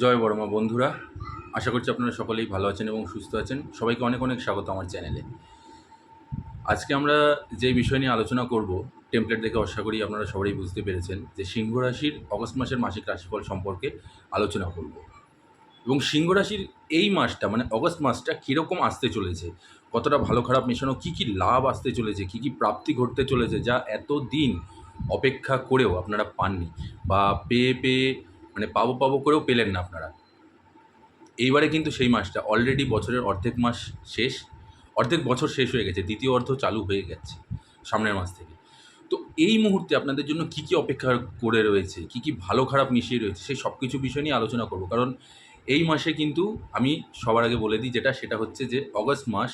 জয় বর্মা বন্ধুরা, আশা করছি আপনারা সকলেই ভালো আছেন এবং সুস্থ আছেন। সবাইকে অনেক অনেক স্বাগত আমার চ্যানেলে। আজকে আমরা যে বিষয় নিয়ে আলোচনা করব টেমপ্লেট দেখে আশা করি আপনারা সবাই বুঝতে পেরেছেন যে সিংহ রাশির অগস্ট মাসের মাসিক রাশিফল সম্পর্কে আলোচনা করব। এবং সিংহ রাশির এই মাসটা মানে অগস্ট মাসটা কীরকম আসতে চলেছে, কতটা ভালো খারাপ মেশানো, কী কী লাভ আসতে চলেছে, কী কী প্রাপ্তি ঘটতে চলেছে, যা এত দিন অপেক্ষা করেও আপনারা পাননি বা পেয়ে পেয়ে মানে পাবো পাবো করেও পেলেন না আপনারা। এইবারে কিন্তু সেই মাসটা অলরেডি বছরের অর্ধেক মাস শেষ, অর্ধেক বছর শেষ হয়ে গেছে, দ্বিতীয় অর্ধ চালু হয়ে গেছে সামনের মাস থেকে। তো এই মুহূর্তে আপনাদের জন্য কী কী অপেক্ষা করে রয়েছে, কী কী ভালো খারাপ মিশিয়ে রয়েছে, সেই সব কিছু বিষয় নিয়ে আলোচনা করব। কারণ এই মাসে কিন্তু আমি সবার আগে বলে দিই যেটা, সেটা হচ্ছে যে অগস্ট মাস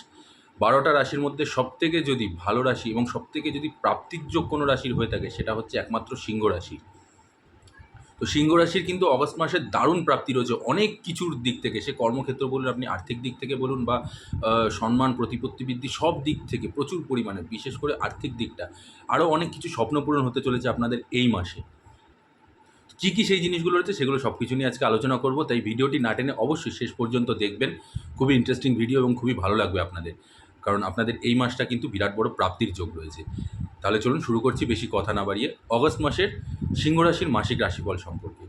বারোটা রাশির মধ্যে সবথেকে যদি ভালো রাশি এবং সবথেকে যদি প্রাপ্তির যোগ কোনো রাশির হয়ে থাকে, সেটা হচ্ছে একমাত্র সিংহ রাশি। তো সিংহ রাশির কিন্তু অগস্ট মাসে দারুণ প্রাপ্তি রয়েছে। অনেক কিছুর দিক থেকে, সে কর্মক্ষেত্র বলুন, আপনি আর্থিক দিক থেকে বলুন বা সম্মান প্রতিপত্তি বৃদ্ধি সব দিক থেকে প্রচুর পরিমাণে, বিশেষ করে আর্থিক দিকটা। আরও অনেক কিছু স্বপ্ন পূরণ হতে চলেছে আপনাদের এই মাসে। কী কী সেই জিনিসগুলো রয়েছে সেগুলো সব কিছু নিয়ে আজকে আলোচনা করব, তাই ভিডিওটি না টেনে অবশ্যই শেষ পর্যন্ত দেখবেন। খুবই ইন্টারেস্টিং ভিডিও এবং খুবই ভালো লাগবে আপনাদের। কারণ আপনাদের এই মাসটা কিন্তু বিরাট বড় প্রাপ্তির যোগ রয়েছে। তাহলে চলুন শুরু করছি বেশি কথা না বাড়িয়ে। অগস্ট মাসের সিংহ রাশির মাসিক রাশিফল সম্পর্কে।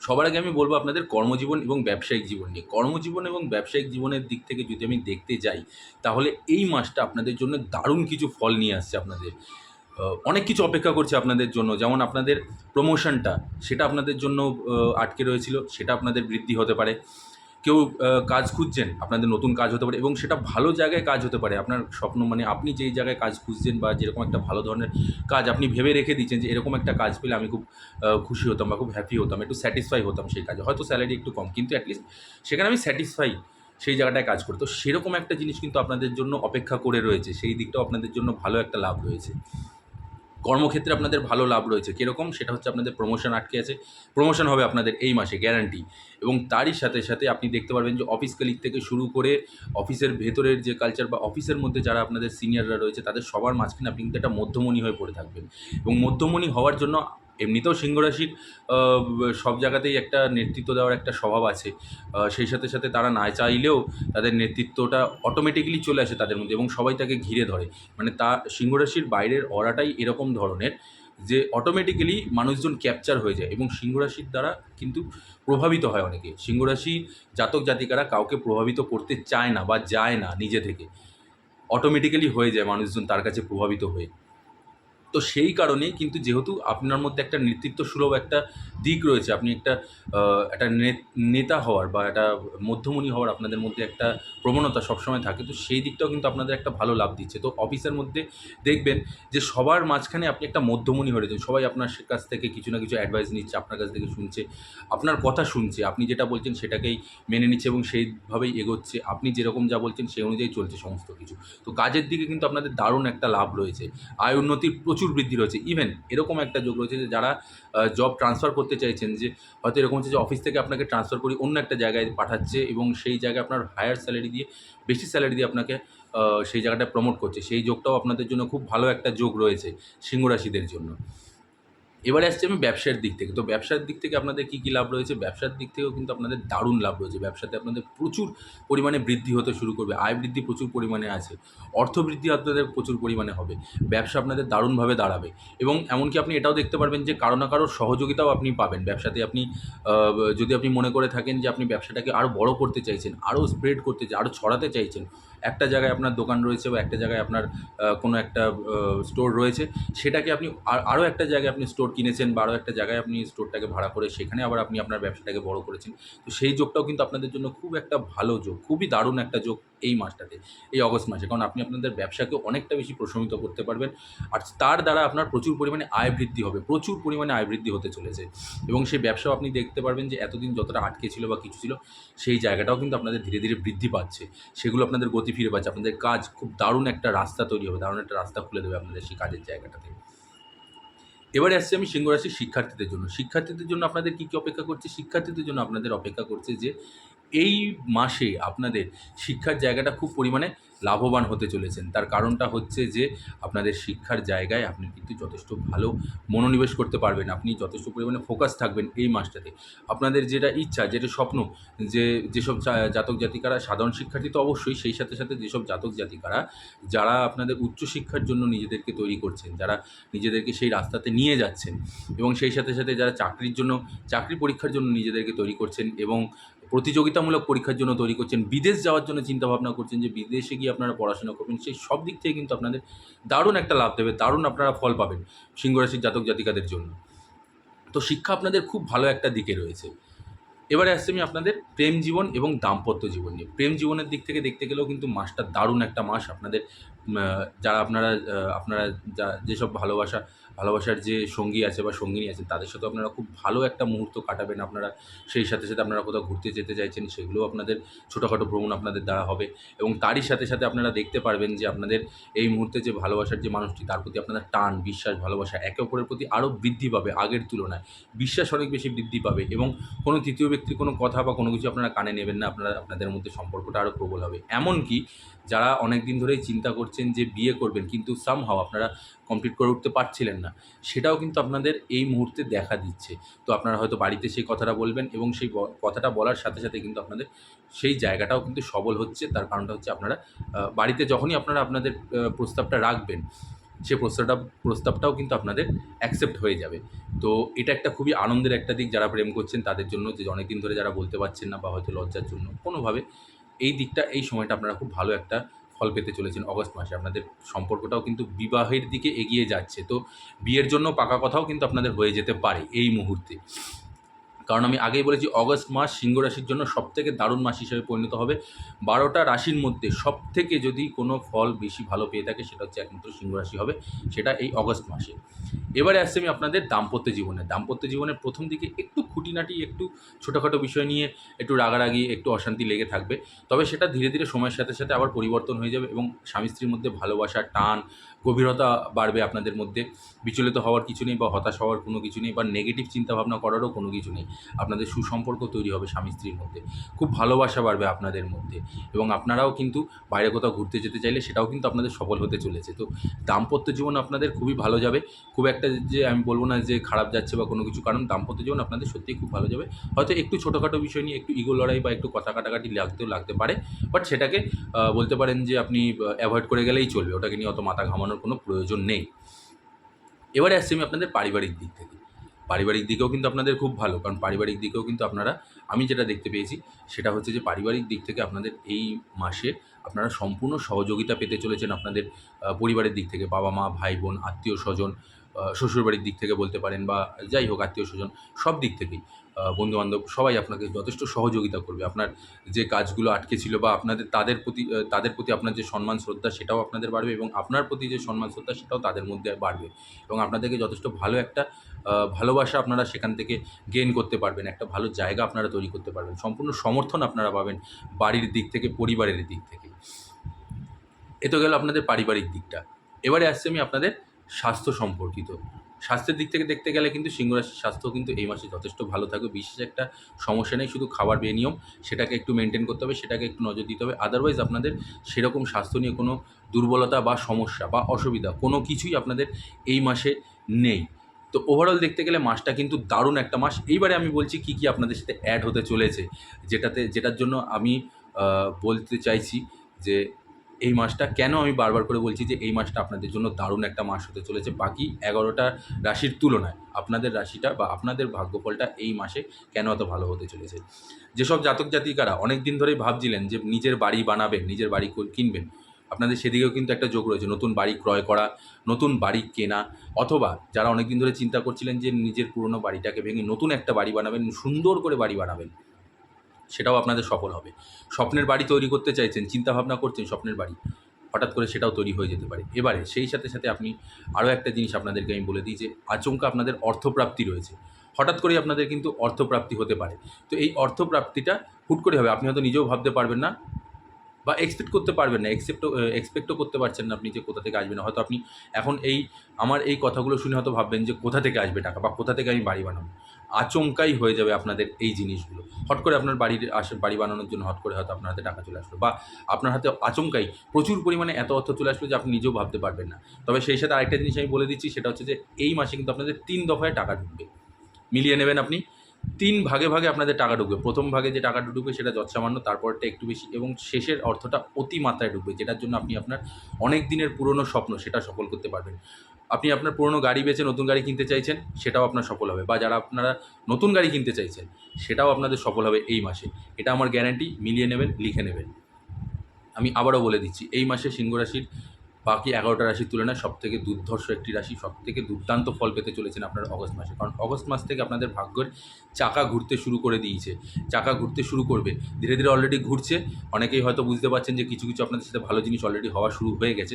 সবার আগে আমি বলব আপনাদের কর্মজীবন এবং ব্যবসায়িক জীবন নিয়ে। কর্মজীবন এবং ব্যবসায়িক জীবনের দিক থেকে যদি আমি দেখতে যাই, তাহলে এই মাসটা আপনাদের জন্য দারুণ কিছু ফল নিয়ে আসছে আপনাদের। অনেক কিছু অপেক্ষা করছে আপনাদের জন্য। যেমন আপনাদের প্রমোশনটা সেটা আপনাদের জন্য আটকে রয়েছিল, সেটা আপনাদের বৃদ্ধি হতে পারে। কেউ কাজ খুঁজছেন, আপনাদের নতুন কাজ হতে পারে এবং সেটা ভালো জায়গায় কাজ হতে পারে। আপনার স্বপ্ন মানে আপনি যেই জায়গায় কাজ খুঁজছেন বা যেরকম একটা ভালো ধরনের কাজ আপনি ভেবে রেখে দিচ্ছেন যে এরকম একটা কাজ পেলে আমি খুব খুশি হতাম বা খুব হ্যাপি হতাম, একটু স্যাটিসফাই হতাম সেই কাজে। হয়তো স্যালারি একটু কম, কিন্তু অ্যাটলিস্ট সেখানে আমি স্যাটিসফাই সেই জায়গাটায় কাজ করি। তো সেরকম একটা জিনিস কিন্তু আপনাদের জন্য অপেক্ষা করে রয়েছে। সেই দিকটাও আপনাদের জন্য ভালো একটা লাভ রয়েছে। কর্মক্ষেত্রে আপনাদের ভালো লাভ রয়েছে। কীরকম? সেটা হচ্ছে আপনাদের প্রমোশন আটকে আছে। প্রমোশন হবে আপনাদের এই মাসে গ্যারান্টি এবং তারই সাথে সাথে আপনি দেখতে পারবেন যে অফিস কালিক থেকে শুরু করে অফিসের ভেতরের যে কালচার বা অফিসের মধ্যে যারা আপনাদের সিনিয়ররা রয়েছে, তাদের সবার মাঝখানে আপনি কিন্তু একটা মধ্যমণি হয়ে পড়ে থাকবেন। এবং মধ্যমণি হওয়ার জন্য এমনিতেও সিংহরাশির আহ, সব জায়গাতেই একটা নেতৃত্ব দেওয়ার একটা স্বভাব আছে। সেই সাথে সাথে তারা না চাইলেও তাদের নেতৃত্বটা অটোমেটিক্যালি চলে আসে তাদের মধ্যে এবং সবাই তাকে ঘিরে ধরে। মানে তা সিংহরাশির বাইরের অরাটাই এরকম ধরনের যে অটোমেটিক্যালি মানুষজন ক্যাপচার হয়ে যায় এবং সিংহরাশির দ্বারা কিন্তু প্রভাবিত হয় অনেকে। সিংহরাশি জাতক জাতিকারা কাউকে প্রভাবিত করতে চায় না বা যায় না নিজে থেকে। অটোমেটিক্যালি হয়ে যায় মানুষজন তার কাছে প্রভাবিত হয়ে। তো সেই কারণেই কিন্তু যেহেতু আপনার মধ্যে একটা নেতৃত্ব সুলভ একটা দিক রয়েছে, আপনি একটা একটা নেতা হওয়ার বা একটা মধ্যমণি হওয়ার আপনাদের মধ্যে একটা প্রবণতা সবসময় থাকে, তো সেই দিকটাও কিন্তু আপনাদের একটা ভালো লাভ দিচ্ছে। তো অফিসের মধ্যে দেখবেন যে সবার মাঝখানে আপনি একটা মধ্যমণি হয়ে রয়েছেন, সবাই আপনার কাছ থেকে কিছু না কিছু অ্যাডভাইস নিচ্ছে, আপনার কাছ থেকে শুনছে, আপনার কথা শুনছে, আপনি যেটা বলছেন সেটাকেই মেনে নিচ্ছে এবং সেইভাবেই এগোচ্ছে, আপনি যেরকম যা বলছেন সেই অনুযায়ী চলছে সমস্ত কিছু। তো কাজের দিকে কিন্তু আপনাদের দারুণ একটা লাভ রয়েছে। আয় উন্নতির প্রচুর বৃদ্ধি রয়েছে। ইভেন এরকম একটা যোগ রয়েছে যে যারা জব ট্রান্সফার করতে চাইছেন যে, হয়তো এরকম হচ্ছে যে অফিস থেকে আপনাকে ট্রান্সফার করি অন্য একটা জায়গায় পাঠাচ্ছে এবং সেই জায়গায় আপনার হায়ার স্যালারি দিয়ে, বেশি স্যালারি দিয়ে আপনাকে সেই জায়গাটা প্রমোট করছে। সেই যোগটাও আপনাদের জন্য খুব ভালো একটা যোগ রয়েছে সিংহরাশিদের জন্য। এবারে আসছে আমি ব্যবসার দিক থেকে। তো ব্যবসার দিক থেকে আপনাদের কী কী লাভ রয়েছে? ব্যবসার দিক থেকেও কিন্তু আপনাদের দারুণ লাভ রয়েছে। ব্যবসাতে আপনাদের প্রচুর পরিমাণে বৃদ্ধি হতে শুরু করবে। আয় বৃদ্ধি প্রচুর পরিমাণে আছে। অর্থ বৃদ্ধি আপনাদের প্রচুর পরিমাণে হবে। ব্যবসা আপনাদের দারুণভাবে দাঁড়াবে। এবং এমনকি আপনি এটাও দেখতে পারবেন যে কারও না কারোর সহযোগিতাও আপনি পাবেন। ব্যবসাতে আপনি যদি আপনি মনে করে থাকেন যে আপনি ব্যবসাটাকে আরও বড় করতে চাইছেন আরও স্প্রেড করতে চাই আরও ছড়াতে চাইছেন একটা জায়গায় আপনার দোকান রয়েছে বা একটা জায়গায় আপনার কোনো একটা স্টোর রয়েছে, সেটাকে আপনি আর- আরও একটা জায়গায় আপনি স্টোর কিনেছেন বা আরও একটা জায়গায় আপনি স্টোরটাকে ভাড়া করে সেখানে আবার আপনি আপনার ব্যবসাটাকে বড় করেছেন। তো সেই যোগটাও কিন্তু আপনাদের জন্য খুব একটা ভালো যোগ, খুবই দারুণ একটা যোগ। এই মাসটাতে, এই অগস্ট মাসে। কারণ আপনি আপনাদের ব্যবসাকে অনেকটা বেশি প্রশমিত করতে পারবেন। আর তার দ্বারা আপনার প্রচুর পরিমাণে আয় বৃদ্ধি হবে, প্রচুর পরিমাণে আয় বৃদ্ধি হতে চলেছে। এবং সেই ব্যবসাও আপনি দেখতে পারবেন যে এতদিন যতটা আটকে ছিল বা কিছু ছিল, সেই জায়গাটাও কিন্তু আপনাদের ধীরে ধীরে বৃদ্ধি পাচ্ছে। সেগুলো আপনাদের গতি ফিরে পাচ্ছে। আপনাদের কাজ খুব দারুণ একটা রাস্তা তৈরি হবে, দারুণ একটা রাস্তা খুলে দেবে আপনাদের সেই কাজের জায়গাটাতে। এবারে আসছি আমি সিংহরাশির শিক্ষার্থীদের জন্য। শিক্ষার্থীদের জন্য আপনাদের কী কী অপেক্ষা করছে? শিক্ষার্থীদের জন্য আপনাদের অপেক্ষা করছে যে এই মাসে আপনাদের শিক্ষার জায়গাটা খুব পরিমাণে লাভবান হতে চলেছেন। তার কারণটা হচ্ছে যে, আপনাদের শিক্ষার জায়গায় আপনি কিন্তু যথেষ্ট ভালো মনোনিবেশ করতে পারবেন। আপনি যথেষ্ট পরিমাণে ফোকাস থাকবেন এই মাসটাতে। আপনাদের যেটা ইচ্ছা, যেটা স্বপ্ন, যে, যেসব জাতক জাতিকারা, সাধারণ শিক্ষার্থী তো অবশ্যই, সেই সাথে সাথে যেসব জাতক জাতিকারা, যারা আপনাদের উচ্চশিক্ষার জন্য নিজেদেরকে তৈরি করছেন, যারা নিজেদেরকে সেই রাস্তাতে নিয়ে যাচ্ছেন এবং সেই সাথে সাথে যারা চাকরির জন্য, চাকরি পরীক্ষার জন্য নিজেদেরকে তৈরি করছেন এবং প্রতিযোগিতামূলক পরীক্ষার জন্য তৈরি করছেন, বিদেশ যাওয়ার জন্য চিন্তাভাবনা করছেন যে, বিদেশে গিয়ে আপনারা পড়াশোনা করবেন, সেই সব দিক থেকে কিন্তু আপনাদের দারুণ একটা লাভ দেবে, দারুণ আপনারা ফল পাবেন সিংহরাশির জাতক জাতিকাদের জন্য। তো শিক্ষা আপনাদের খুব ভালো একটা দিকে রয়েছে। এবারে আসছে আমি আপনাদের প্রেম জীবন এবং দাম্পত্য জীবন নিয়ে। প্রেম জীবনের দিক থেকে দেখতে গেলেও কিন্তু মাসটা দারুণ একটা মাস। আপনাদের যারা আপনারা আপনারা যা, যেসব ভালোবাসা ভালোবাসার যে সঙ্গী আছে বা সঙ্গিনী আছেন তাদের সাথে আপনারা খুব ভালো একটা মুহূর্ত কাটাবেন। আপনারা সেই সাথে সাথে আপনারা কোথাও ঘুরতে যেতে চাইছেন, সেগুলোও আপনাদের ছোটোখাটো ভ্রমণ আপনাদের দ্বারা হবে। এবং তারই সাথে সাথে আপনারা দেখতে পারবেন যে আপনাদের এই মুহূর্তে যে ভালোবাসার যে মানুষটি, তার প্রতি আপনাদের টান, বিশ্বাস, ভালোবাসা একে অপরের প্রতি আরও বৃদ্ধি পাবে আগের তুলনায়। বিশ্বাস অনেক বেশি বৃদ্ধি পাবে এবং কোনো তৃতীয় ব্যক্তির কোনো কথা বা কোনো কিছু আপনারা কানে নেবেন না, আপনারা আপনাদের মধ্যে সম্পর্কটা আরও প্রবল হবে। এমনকি যারা অনেক দিন ধরেই চিন্তা করছেন যে বিয়ে করবেন, কিন্তু সামহাও আপনারা কমপ্লিট করে উঠতে পারছিলেন না। সেটাও কিন্তু আপনাদের এই মুহূর্তে দেখা দিচ্ছে। তো আপনারা হয়তো বাড়িতে সেই কথাটা বলবেন এবং সেই কথাটা বলার সাথে সাথে কিন্তু আপনাদের সেই জায়গাটাও কিন্তু সবল হচ্ছে। তার কারণটা হচ্ছে আপনারা বাড়িতে যখনই আপনারা আপনাদের প্রস্তাবটা রাখবেন, সে প্রস্তাবটা, প্রস্তাবটাও কিন্তু আপনাদের অ্যাকসেপ্ট হয়ে যাবে। তো এটা একটা খুবই আনন্দের একটা দিক যারা প্রেম করছেন তাদের জন্য যে অনেকদিন ধরে যারা বলতে পারছেন না বা হয়তো লজ্জার জন্য। কোনোভাবে এই দিকটা, এই সময়টা আপনারা খুব ভালো একটা ফল পেতে চলেছেন অগস্ট মাসে। আপনাদের সম্পর্কটাও কিন্তু বিবাহের দিকে এগিয়ে যাচ্ছে। তো বিয়ের জন্য পাকা কথাও কিন্তু আপনাদের হয়ে যেতে পারে এই মুহূর্তে। কারণ আমি আগেই বলেছি অগস্ট মাস সিংহ রাশির জন্য সবথেকে দারুণ মাস হিসেবে পরিণত হবে। বারোটা রাশির মধ্যে সবথেকে যদি কোনো ফল বেশি ভালো পেয়ে থাকে সেটা হচ্ছে একমাত্র সিংহ রাশি হবে, সেটা এই অগস্ট মাসে। এবারে আসছে আমি আপনাদের দাম্পত্য জীবনে। দাম্পত্য জীবনের প্রথম দিকে একটু খুঁটিনাটি, একটু ছোটোখাটো বিষয় নিয়ে, একটু রাগারাগি, একটু অশান্তি লেগে থাকবে। তবে সেটা ধীরে ধীরে সময়ের সাথে সাথে আবার পরিবর্তন হয়ে যাবে এবং স্বামী স্ত্রীর মধ্যে ভালোবাসা, টান গভীরতা বাড়বে আপনাদের মধ্যে। বিচলিত হওয়ার কিছু নেই বা হতাশ হওয়ার কোনো কিছু নেই বা নেগেটিভ চিন্তাভাবনা করারও কোনো কিছু নেই। আপনাদের সুসম্পর্ক তৈরি হবে স্বামী স্ত্রীর মধ্যে। খুব ভালোবাসা বাড়বে আপনাদের মধ্যে এবং আপনারাও কিন্তু বাইরে কোথাও ঘুরতে যেতে চাইলে সেটাও কিন্তু আপনাদের সফল হতে চলেছে। তো দাম্পত্য জীবন আপনাদের খুবই ভালো যাবে। খুব একটা যে আমি বলব না যে খারাপ যাচ্ছে বা কোনো কিছু, কারণ দাম্পত্য জীবন আপনাদের সত্যিই খুব ভালো যাবে। হয়তো একটু ছোটোখাটো বিষয় নিয়ে একটু ইগো লড়াই বা একটু কথা কাটাকাটি লাগতেও লাগতে পারে। বাট সেটাকে বলতে পারেন যে আপনি অ্যাভয়েড করে গেলেই চলবে। ওটাকে নিয়ে অত মাথা ঘামানোর কোনো প্রয়োজন নেই। এবারে আসছি আমি আপনাদের পারিবারিক দিক থেকে। পারিবারিক দিকেও কিন্তু আপনাদের খুব ভালো, কারণ পারিবারিক দিকেও কিন্তু আপনারা, আমি যেটা দেখতে পেয়েছি, সেটা হচ্ছে যে পারিবারিক দিক থেকে আপনাদের এই মাসে আপনারা সম্পূর্ণ সহযোগিতা পেতে চলেছেন আপনাদের পরিবারের দিক থেকে। বাবা মা, ভাই বোন, আত্মীয় স্বজন শ্বশুরবাড়ির দিক থেকে বলতে পারেন বা যাই হোক আত্মীয় স্বজন, সব দিক থেকেই। বন্ধুবান্ধব সবাই আপনাকে যথেষ্ট সহযোগিতা করবে। আপনার যে কাজগুলো আটকে ছিল বা আপনাদের, তাদের প্রতি তাদের প্রতি আপনার যে সম্মান, শ্রদ্ধা সেটাও আপনাদের বাড়বে এবং আপনার প্রতি যে সম্মান, শ্রদ্ধা সেটাও তাদের মধ্যে বাড়বে এবং আপনাদেরকে যথেষ্ট ভালো একটা ভালোবাসা আপনারা সেখান থেকে গেইন করতে পারবেন, একটা ভালো জায়গা আপনারা তৈরি করতে পারবেন, সম্পূর্ণ সমর্থন আপনারা পাবেন বাড়ির দিক থেকে, পরিবারের দিক থেকে। এ তো গেল আপনাদের পারিবারিক দিকটা। এবারে আসছে আমি আপনাদের স্বাস্থ্য সম্পর্কিত। স্বাস্থ্যের দিক থেকে দেখতে গেলে কিন্তু সিংহরাশির স্বাস্থ্য কিন্তু এই মাসে যথেষ্ট ভালো থাকবে। বিশেষ একটা সমস্যা নেই, শুধু খাবার বেনিয়ম, সেটাকে একটু মেনটেন করতে হবে, সেটাকে একটু নজর দিতে হবে। আদারওয়াইজ আপনাদের সেরকম স্বাস্থ্য নিয়ে কোনো দুর্বলতা বা সমস্যা বা অসুবিধা কোনো কিছুই আপনাদের এই মাসে নেই। তো ওভারঅল দেখতে গেলে মাসটা কিন্তু দারুণ একটা মাস। এইবারে আমি বলছি কি কি আপনাদের সাথে অ্যাড হতে চলেছে, যেটাতে, যেটার জন্য আমি বলতে চাইছি যে এই মাসটা কেন আমি বারবার করে বলছি যে এই মাসটা আপনাদের জন্য দারুণ একটা মাস হতে চলেছে? বাকি এগারোটা রাশির তুলনায় আপনাদের রাশিটা বা আপনাদের ভাগ্যফলটা এই মাসে কেন এত ভালো হতে চলেছে? যেসব জাতক জাতিকারা অনেক দিন ধরেই ভাবছিলেন যে নিজের বাড়ি বানাবেন, নিজের বাড়ি কিনবেন, আপনাদের সেদিকেও কিন্তু একটা যোগ রয়েছে, নতুন বাড়ি ক্রয় করা, নতুন বাড়ি কেনা, অথবা যারা অনেক দিন ধরে চিন্তা করছিলেন যে নিজের পুরনো বাড়িটাকে ভেঙে নতুন একটা বাড়ি বানাবেন, সুন্দর করে বাড়ি বানাবেন। সেটাও আপনাদের সফল হবে। স্বপ্নের বাড়ি তৈরি করতে চাইছেন চিন্তা ভাবনা করছেন স্বপ্নের বাড়ি, হঠাৎ করে সেটাও তৈরি হয়ে যেতে পারে। এবারে সেই সাথে সাথে আপনি আরও একটা জিনিস আপনাদেরকে আমি বলে দিই যে, আচমকা আপনাদের অর্থপ্রাপ্তি রয়েছে। হঠাৎ করেই আপনাদের কিন্তু অর্থপ্রাপ্তি হতে পারে। তো এই অর্থপ্রাপ্তিটা হুট করে হবে। আপনি হয়তো নিজেও ভাবতে পারবেন না বা এক্সপেক্ট করতে পারবেন না। এক্সেপ্টও এক্সপেক্টও করতে পারছেন না আপনি যে কোথা থেকে আসবেন হয়তো আপনি এখন এই, আমার এই কথাগুলো শুনে হয়তো ভাববেন যে কোথা থেকে আসবে টাকা বা কোথা থেকে আমি বাড়ি বানাবো। আচমকাই হয়ে যাবে আপনাদের এই জিনিসগুলো। হট করে আপনার বাড়ির আসে, বাড়ি বানানোর জন্য হট করে হয়তো আপনার হাতে টাকা চলে আসলো বা আপনার হাতে আচমকাই প্রচুর পরিমাণে এত অর্থ চলে আসলো যে আপনি নিজেও ভাবতে পারবেন না। তবে সেই সাথে আরেকটা জিনিস আমি বলে দিচ্ছি, সেটা হচ্ছে যে এই মাসে কিন্তু আপনাদের তিন দফায় টাকা ঢুকবে। মিলিয়ে নেবেন আপনি। তিন ভাগে ভাগে আপনাদের টাকা ঢুকবে। প্রথম ভাগে যে টাকাটা ঢুকবে সেটা যৎসামান্য, তারপরটা একটু বেশি এবং শেষের অর্থটা অতি মাত্রায় ঢুকবে, যেটার জন্য আপনি আপনার অনেক দিনের পুরনো স্বপ্ন সেটা সফল করতে পারবেন। আপনি আপনার পুরনো গাড়ি বেচে নতুন গাড়ি কিনতে চাইছেন, সেটাও আপনার সফল হবে বা যারা আপনারা নতুন গাড়ি কিনতে চাইছেন, সেটাও আপনাদের সফল হবে এই মাসে। এটা আমার গ্যারান্টি মিলিয়ে নেবেন, লিখে নেবেন। আমি আবারও বলে দিচ্ছি, এই মাসে সিংহ রাশির বাকি এগারোটা রাশির তুলনায় সব থেকে দুর্ধর্ষ একটি রাশি সব থেকে দুর্দান্ত ফল পেতে চলেছেন আপনারা অগস্ট মাসে। কারণ অগস্ট মাস থেকে আপনাদের ভাগ্যের চাকা ঘুরতে শুরু করে দিয়েছে, চাকা ঘুরতে শুরু করবে। ধীরে ধীরে অলরেডি ঘুরছে। অনেকেই হয়তো বুঝতে পারছেন যে কিছু কিছু আপনাদের সাথে ভালো জিনিস অলরেডি হওয়া শুরু হয়ে গেছে।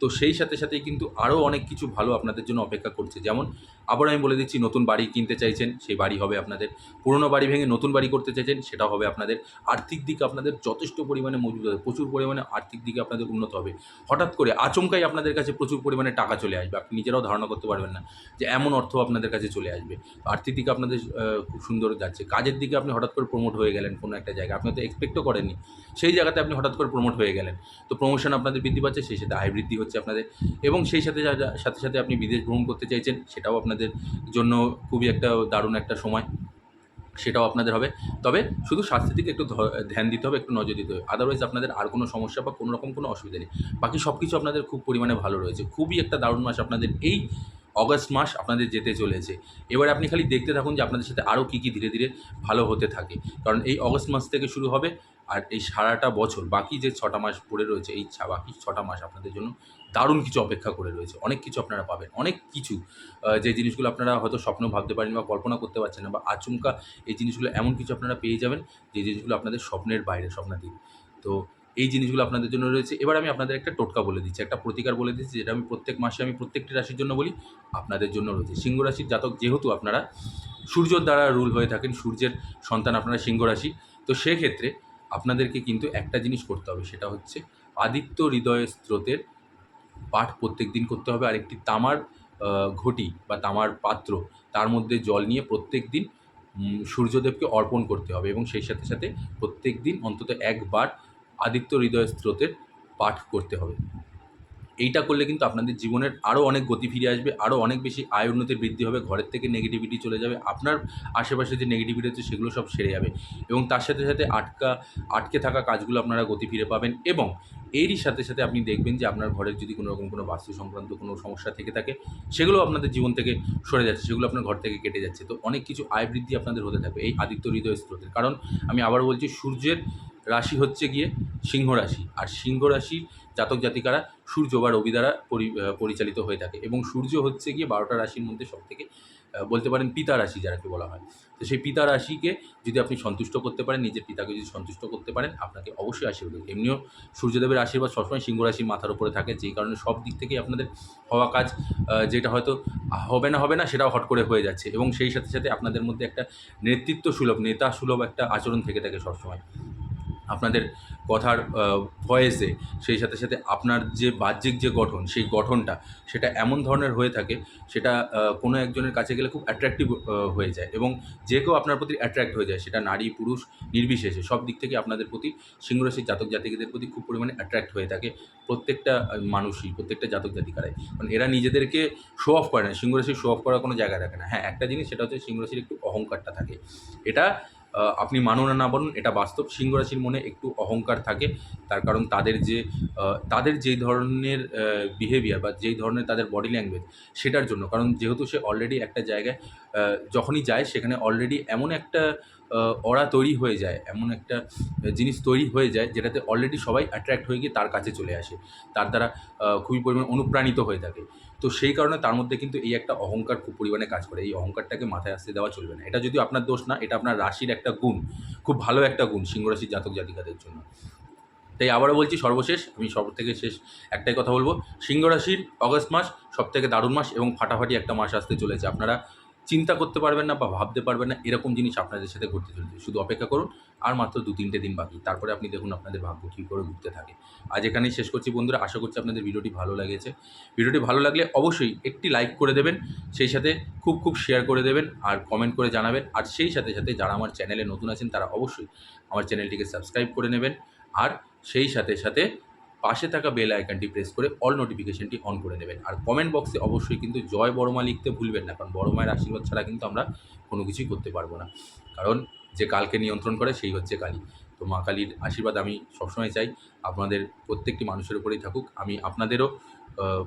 তো সেই সাথে সাথেই কিন্তু আরও অনেক কিছু ভালো আপনাদের জন্য অপেক্ষা করছে। যেমন আবার আমি বলে দিচ্ছি, নতুন বাড়ি কিনতে চাইছেন, সেই বাড়ি হবে আপনাদের। পুরনো বাড়ি ভেঙে নতুন বাড়ি করতে চাইছেন সেটা হবে আপনাদের। আর্থিক দিক আপনাদের যথেষ্ট পরিমাণে মজবুত হবে, প্রচুর পরিমাণে আর্থিক দিকে আপনাদের উন্নত হবে। হঠাৎ করে আচমকাই আপনাদের কাছে প্রচুর পরিমাণে টাকা চলে আসবে। আপনি নিজেরাও ধারণা করতে পারবেন না যে এমন অর্থ আপনাদের কাছে চলে আসবে। আর্থিক দিকে আপনাদের খুব সুন্দর যাচ্ছে। কাজের দিকে আপনি হঠাৎ করে প্রমোট হয়ে গেলেন কোনো একটা জায়গায়। আপনি তো এক্সপেক্টও করেননি। সেই জায়গাতে আপনি হঠাৎ করে প্রমোট হয়ে গেলেন। তো প্রমোশন আপনাদের বৃদ্ধি পাচ্ছে, সেই সাথে আয় বৃদ্ধি হচ্ছে আপনাদের। এবং সেই সাথে সাথে সাথে আপনি বিদেশ ভ্রমণ করতে চাইছেন, সেটাও আপনাদের জন্য খুবই একটা দারুণ একটা সময়। সেটাও আপনাদের হবে। তবে শুধু স্বাস্থ্যের দিকে একটু ধ্যান দিতে হবে, একটু নজর দিতে হবে। আদারওয়াইজ আপনাদের আর কোনো সমস্যা বা কোনো রকম কোনো অসুবিধা নেই। বাকি সব কিছু আপনাদের খুব পরিমাণে ভালো রয়েছে। খুবই একটা দারুণ মাস আপনাদের এই অগস্ট মাস আপনাদের যেতে চলেছে। এবারে আপনি খালি দেখতে থাকুন যে আপনাদের সাথে আরও কী কী ধীরে ধীরে ভালো হতে থাকে। কারণ এই অগস্ট মাস থেকে শুরু হবে আর এই সারাটা বছর বাকি যে ছটা মাস পড়ে রয়েছে, এই বাকি ছটা মাস আপনাদের জন্য দারুণ কিছু অপেক্ষা করে রয়েছে। অনেক কিছু আপনারা পাবেন। অনেক কিছু যে জিনিসগুলো আপনারা হয়তো স্বপ্ন ভাবতে পারেন বা কল্পনা করতে পারছেন না বা আচমকা এই জিনিসগুলো এমন কিছু আপনারা পেয়ে যাবেন যে জিনিসগুলো আপনাদের স্বপ্নের বাইরে স্বপ্নাতীত তো এই জিনিসগুলো আপনাদের জন্য রয়েছে। এবার আমি আপনাদের একটা টোটকা বলে দিচ্ছি, একটা প্রতিকার বলে দিচ্ছি, যেটা আমি প্রত্যেক মাসে আমি প্রত্যেকটি রাশির জন্য বলি, আপনাদের জন্য রয়েছে। সিংহ রাশির জাতক যেহেতু আপনারা সূর্যর দ্বারা রুল হয়ে থাকেন, সূর্যের সন্তান আপনারা সিংহ রাশি, তো সেক্ষেত্রে আপনাদেরকে কিন্তু একটা জিনিস করতে হবে, সেটা হচ্ছে আদিত্য হৃদয় স্রোতের পাঠ প্রত্যেক দিন করতে হবে। আর একটি তামার ঘটি বা তামার পাত্র, তার মধ্যে জল নিয়ে প্রত্যেক দিন সূর্যদেবকে অর্পণ করতে হবে এবং সেই সাথে সাথে প্রত্যেক দিন অন্তত একবার আদিত্য হৃদয় স্রোতের পাঠ করতে হবে। এইটা করলে কিন্তু আপনাদের জীবনের আরও অনেক গতি ফিরে আসবে আরও অনেক বেশি আয় উন্নতির বৃদ্ধি হবে, ঘরের থেকে নেগেটিভিটি চলে যাবে, আপনার আশেপাশে যে নেগেটিভিটি আছে সেগুলো সব সেরে যাবে এবং তার সাথে সাথে আটকা, আটকে থাকা কাজগুলো আপনারা গতি ফিরে পাবেন এবং এরই সাথে সাথে আপনি দেখবেন যে আপনার ঘরের যদি কোনো রকম কোনো বাস্তু সংক্রান্ত কোনো সমস্যা থেকে থাকে, সেগুলো আপনাদের জীবন থেকে সরে যাচ্ছে, সেগুলো আপনার ঘর থেকে কেটে যাচ্ছে। তো অনেক কিছু আয় বৃদ্ধি আপনাদের হতে থাকবে এই আদিত্য হৃদয় স্রোতের। কারণ আমি আবার বলছি, সূর্যের রাশি হচ্ছে গিয়ে সিংহ রাশি। আর সিংহ রাশির জাতক জাতিকারা সূর্য বা রবি দ্বারা পরি- পরিচালিত হয়ে থাকে এবং সূর্য হচ্ছে গিয়ে বারোটা রাশির মধ্যে সব থেকে বলতে পারেন পিতা রাশি যারাকে বলা হয়। তো সেই পিতা রাশিকে যদি আপনি সন্তুষ্ট করতে পারেন, নিজের পিতাকে যদি সন্তুষ্ট করতে পারেন, আপনাকে অবশ্যই আশীর্বাদ এমনিও সূর্যদেবের আশীর্বাদ সবসময় সিংহ রাশির মাথার উপরে থাকে, যেই কারণে সব দিক থেকেই আপনাদের হওয়া কাজ যেটা হয়তো হবে না হবে না সেটাও হট করে হয়ে যাচ্ছে এবং সেই সাথে সাথে আপনাদের মধ্যে একটা নেতৃত্ব সুলভ নেতা সুলভ একটা আচরণ থেকে থাকে সবসময়। আপনাদের কথার ভয়েসে, সেই সাথে সাথে আপনার যে বাহ্যিক যে গঠন, সেই গঠনটা সেটা এমন ধরনের হয়ে থাকে, সেটা কোনো একজনের কাছে গেলে খুব অ্যাট্রাকটিভ হয়ে যায় এবং যে কেউ আপনার প্রতি অ্যাট্রাক্ট হয়ে যায়। সেটা নারী, পুরুষ, নির্বিশেষে সব দিক থেকে আপনাদের প্রতি, সিংহরাশির জাতক জাতিকাদের প্রতি খুব পরিমাণে অ্যাট্রাক্ট হয়ে থাকে প্রত্যেকটা মানুষই, প্রত্যেকটা জাতক জাতিকারাই। কারণ এরা নিজেদেরকে শো অফ করে না সিংহরাশির শো অফ করার কোনো জায়গা থাকে না। হ্যাঁ একটা জিনিস সেটা হচ্ছে সিংহরাশির একটু অহংকারটা থাকে। এটা আপনি মানুন না বলুন, এটা বাস্তব। সিংহ রাশির মনে একটু অহংকার থাকে। তার কারণ তাদের যে তাদের যেই ধরনের বিহেভিয়ার বা যেই ধরনের তাদের বডি ল্যাঙ্গুয়েজ সেটার জন্য। কারণ যেহেতু সে অলরেডি একটা জায়গায় যখনই যায়, সেখানে অলরেডি এমন একটা অরা তৈরি হয়ে যায়, এমন একটা জিনিস তৈরি হয়ে যায়, যেটাতে অলরেডি সবাই অ্যাট্রাক্ট হয়ে গিয়ে তার কাছে চলে আসে। তার দ্বারা খুবই পরিমাণ অনুপ্রাণিত হয়ে থাকে। তো সেই কারণে তার মধ্যে কিন্তু এই একটা অহংকার খুব পরিমাণে কাজ করে। এই অহংকারটাকে মাথায় আসতে দেওয়া চলবে না। এটা যদি আপনার দোষ না, এটা আপনার রাশির একটা গুণ, খুব ভালো একটা গুণ সিংহরাশির জাতক জাতিকাদের জন্য। তাই আবারও বলছি, সর্বশেষ, আমি সব থেকে শেষ একটাই কথা বলব। সিংহরাশির অগস্ট মাস সব থেকে দারুণ মাস এবং ফাটাফাটি একটা মাস আসতে চলেছে। আপনারা চিন্তা করতে পারবেন না বা ভাবতে পারবেন না, এরকম জিনিস আপনাদের সাথে ঘটতে চলেছে। শুধু অপেক্ষা করুন, আর মাত্র দু তিনটে দিন বাকি। তারপরে আপনি দেখুন আপনাদের ভাগ্য কী করে ঘুরতে থাকে। আজ এখানেই শেষ করছি বন্ধুরা। আশা করছি আপনাদের ভিডিওটি ভালো লেগেছে। ভিডিওটি ভালো লাগলে অবশ্যই একটি লাইক করে দেবেন, সেই সাথে খুব খুব শেয়ার করে দেবেন, আর কমেন্ট করে জানাবেন। আর সেই সাথে সাথে যারা আমার চ্যানেলে নতুন আছেন, তারা অবশ্যই আমার চ্যানেলটিকে সাবস্ক্রাইব করে নেবেন। আর সেই সাথে সাথে পাশে থাকা বেল আইকনটি প্রেস করে অল নোটিফিকেশনটি অন করে নেবেন। আর কমেন্ট বক্সে অবশ্যই কিন্তু জয় বড়মা লিখতে ভুলবেন না, কারণ বড় মায়ের আশীর্বাদ ছাড়া কিন্তু আমরা কোনো কিছুই করতে পারব না। কারণ যে কালকে নিয়ন্ত্রণ করে সেই হচ্ছে কালী। তো মা কালীর আশীর্বাদ আমি সবসময় চাই, আপনাদের প্রত্যেকটি মানুষের উপরেই থাকুক। আমি আপনাদেরও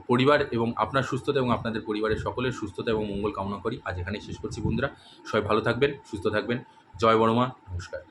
পরিবার এবং আপনার সুস্থতা এবং আপনাদের পরিবারের সকলের সুস্থতা এবং মঙ্গল কামনা করি। আজ এখানেই শেষ করছি বন্ধুরা। সবাই ভালো থাকবেন, সুস্থ থাকবেন। জয় বড়মা, নমস্কার।